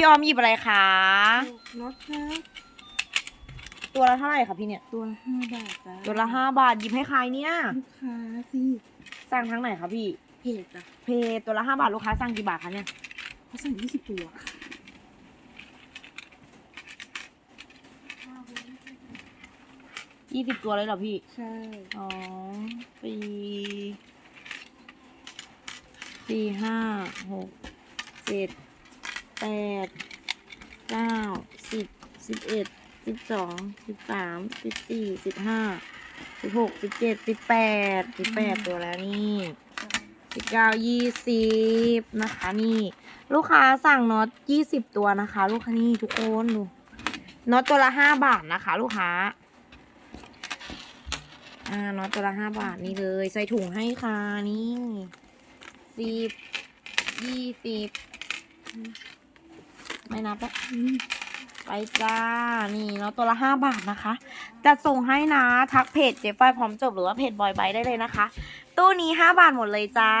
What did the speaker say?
พี่ออมหยิบอะไรคะ รถครับตัวละเท่าไหร่คะพี่เนี่ย ตัวละห้าบาทจ้าตัวละห้าบาทหยิบให้ใครเนี่ย ลูกค้าสิสั่งทั้งไหนคะพี่ เพจจ้ะเพจตัวละห้าบาทลูกค้าสั่งกี่บาทคะเนี่ย เขาสั่งยี่สิบตัวยี่สิบตัวเลยเหรอพี่ ใช่สองสี่สี่ห้าหกเจ็ด แปดเก้าสิบสิบเอ็ดสิบสองสิบสามสิบสี่สิบห้าสิบหกสิบเจ็ดสิบแปดสิบแปดตัวแล้วนี่สิบเก้ายี่สิบนะคะ นี่ ลูกค้าสั่งน็อตยี่สิบตัวนะคะ ลูกค้านี่ทุกคนดูน็อตตัวละห้าบาทนะคะ ลูกค้าอ่าน็อตตัวละห้าบาทนี่เลย ใส่ถุงให้ค่ะนี่สิบยี่สิบ ไม่นับแล้วไปจ้า นี่น็อตตัวละห้าบาทนะคะ จะส่งให้นะ ทักเพจเจ๊ไฟพร้อมจบหรือว่าเพจบอยไบได้เลยนะคะ ตู้นี้ห้าบาทหมดเลยจ้า